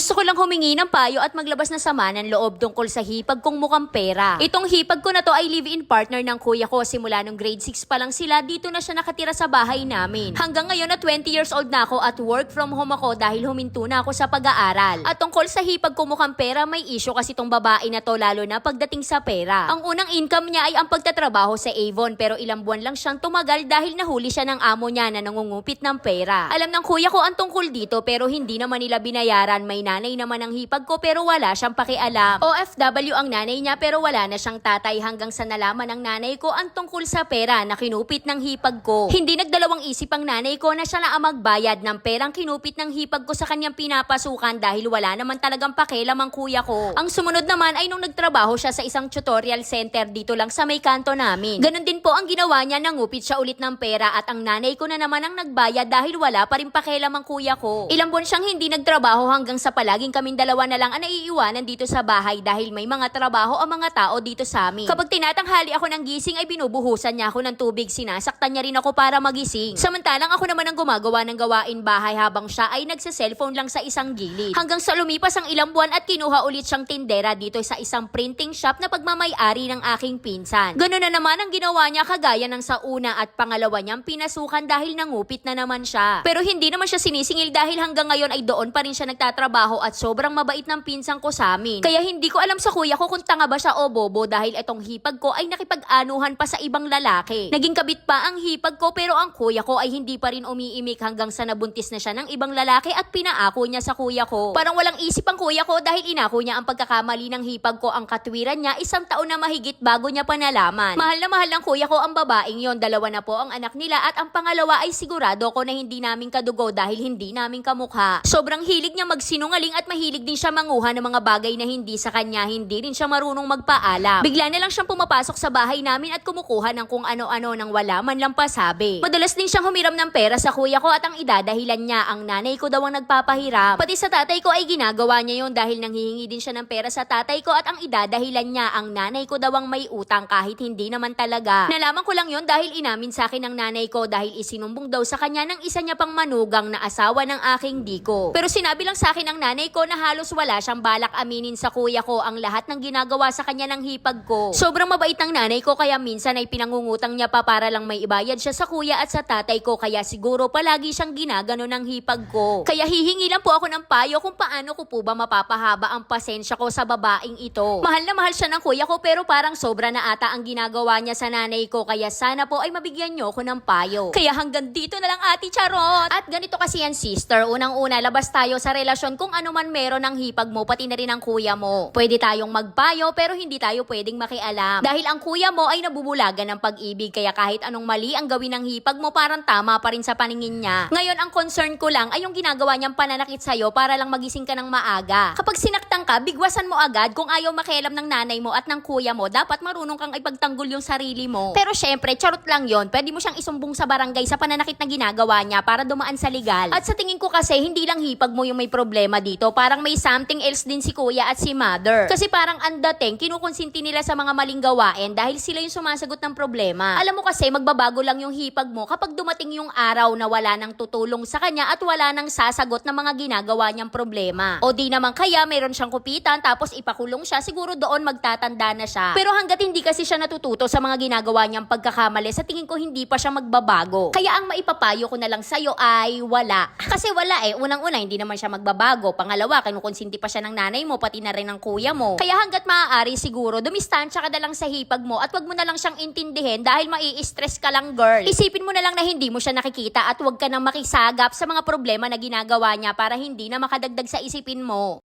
Gusto ko lang humingi ng payo at maglabas na sama ng loob tungkol sa hipag kong mukhang pera. Itong hipag ko na to ay live-in partner ng kuya ko simula nung grade 6 pa lang sila dito na siya nakatira sa bahay namin. Hanggang ngayon na 20 years old na ako at work from home ako dahil huminto na ako sa pag-aaral. At tungkol sa hipag ko mukhang pera may issue kasi tong babae na to lalo na pagdating sa pera. Ang unang income niya ay ang pagtatrabaho sa Avon pero ilang buwan lang siyang tumagal dahil nahuli siya ng amo niya na nangungupit ng pera. Alam ng kuya ko ang tungkol dito pero hindi naman nila binayaran. May nanay naman ang hipag ko pero wala siyang pakialam. OFW ang nanay niya pero wala na siyang tatay hanggang sa nalaman ng nanay ko ang tungkol sa pera na kinupit ng hipag ko. Hindi nagdalawang isip ang nanay ko na siya na ang magbayad ng perang kinupit ng hipag ko sa kanyang pinapasukan dahil wala naman talagang pakialam ang kuya ko. Ang sumunod naman ay nung nagtrabaho siya sa isang tutorial center dito lang sa may kanto namin. Ganon din po ang ginawa niya, nangupit siya ulit ng pera at ang nanay ko na naman ang nagbayad dahil wala pa rin pakialam ang kuya ko. Ilang buwan siyang hindi nagtrabaho hanggang sa palaging kaming dalawa na lang ang naiiwanan dito sa bahay dahil may mga trabaho ang mga tao dito sa amin. Kapag tinatanghali ako ng gising ay binubuhusan niya ako ng tubig, sinasaktan niya rin ako para magising. Samantalang ako naman ang gumagawa ng gawain bahay habang siya ay nagsa-cellphone lang sa isang gilid. Hanggang sa lumipas ang ilang buwan at kinuha ulit siyang tindera dito sa isang printing shop na pagmamayari ng aking pinsan. Ganun na naman ang ginawa niya kagaya ng sa una at pangalawa niyang pinasukan dahil nangupit na naman siya. Pero hindi naman siya sinisingil dahil hanggang ngayon ay doon pa rin siya nagtatrabaho at sobrang mabait ng pinsan ko sa amin. Kaya hindi ko alam sa kuya ko kung tanga ba siya o bobo dahil itong hipag ko ay nakipag-anuhan pa sa ibang lalaki. Naging kabit pa ang hipag ko pero ang kuya ko ay hindi pa rin umiimik hanggang sa nabuntis na siya ng ibang lalaki at pinaako niya sa kuya ko. Parang walang isip ang kuya ko dahil inako niya ang pagkakamali ng hipag ko ang katwiran niya isang taon na mahigit bago niya pa nalaman. Mahal na mahal ng kuya ko ang babaeng yon, dalawa na po ang anak nila at ang pangalawa ay sigurado ko na hindi namin kadugo dahil hindi namin kamukha. Sobrang hilig niya magsinungaling at mahilig din siya manguha ng mga bagay na hindi sa kanya, hindi rin siya marunong magpaalam. Bigla na lang siyang pumapasok sa bahay namin at kumukuha ng kung ano-ano nang wala man lang pasabi. Madalas din siyang humiram ng pera sa kuya ko at ang idadahilan niya ang nanay ko daw ang nagpapahiram. Pati sa tatay ko ay ginagawa niya yon dahil nanghihingi din siya ng pera sa tatay ko at ang idadahilan niya ang nanay ko daw ang may utang kahit hindi naman talaga. Nalaman ko lang yon dahil inamin sa akin ng nanay ko dahil isinumbong daw sa kanya ng isa niya pang manugang na asawa ng aking diko. Pero sinabi lang sa akin ng nanay ko na halos wala siyang balak aminin sa kuya ko ang lahat ng ginagawa sa kanya ng hipag ko. Sobrang mabait ng nanay ko kaya minsan ay pinangungutang niya pa para lang may ibayad siya sa kuya at sa tatay ko kaya siguro palagi siyang ginagano ng hipag ko. Kaya hihingi lang po ako ng payo kung paano ko po ba mapapahaba ang pasensya ko sa babaeng ito. Mahal na mahal siya ng kuya ko pero parang sobra na ata ang ginagawa niya sa nanay ko kaya sana po ay mabigyan niyo ako ng payo. Kaya hanggang dito na lang ati Charot. At ganito kasi yan sister, unang-una labas tayo sa relasyon kung ano man meron ng hipag mo pati na rin ang kuya mo. Pwede tayong magpayo pero hindi tayo pwedeng makialam. Dahil ang kuya mo ay nabubulagan ng pag-ibig kaya kahit anong mali ang gawin ng hipag mo parang tama pa rin sa paningin niya. Ngayon ang concern ko lang ay yung ginagawa niyang pananakit sa'yo para lang magising ka ng maaga. Kapag sinaktan ka, bigwasan mo agad kung ayaw makialam ng nanay mo at ng kuya mo, dapat marunong kang ipagtanggol yung sarili mo. Pero syempre, charot lang yon. Pwede mo siyang isumbong sa barangay sa pananakit na ginagawa niya para dumaan sa legal. At sa tingin ko kasi, hindi lang hipag mo yung may problema dito. Parang may something else din si kuya at si mother. Kasi parang ang kinukonsinti nila sa mga maling gawain dahil sila yung sumasagot ng problema. Alam mo kasi, magbabago lang yung hipag mo kapag dumating yung araw na wala nang tutulong sa kanya at wala nang sasagot ng mga ginagawa niyang problema. O di naman kaya, meron siyang kupitan tapos ipakulong siya, siguro doon magtatanda na siya. Pero hanggat hindi kasi siya natututo sa mga ginagawa niyang pagkakamali, sa tingin ko hindi pa siya magbabago. Kaya ang maipapayo ko na lang sa'yo ay wala. Kasi wala eh, unang-una hindi naman siya magbabago. Pangalawa, kinukonsinti pa siya ng nanay mo, pati na rin ng kuya mo. Kaya hanggat maaari siguro, dumistansya ka na lang sa hipag mo at wag mo na lang siyang intindihin dahil mai-stress ka lang girl. Isipin mo na lang na hindi mo siya nakikita at wag ka nang makisagap sa mga problema na ginagawa niya para hindi na makadagdag sa isipin mo.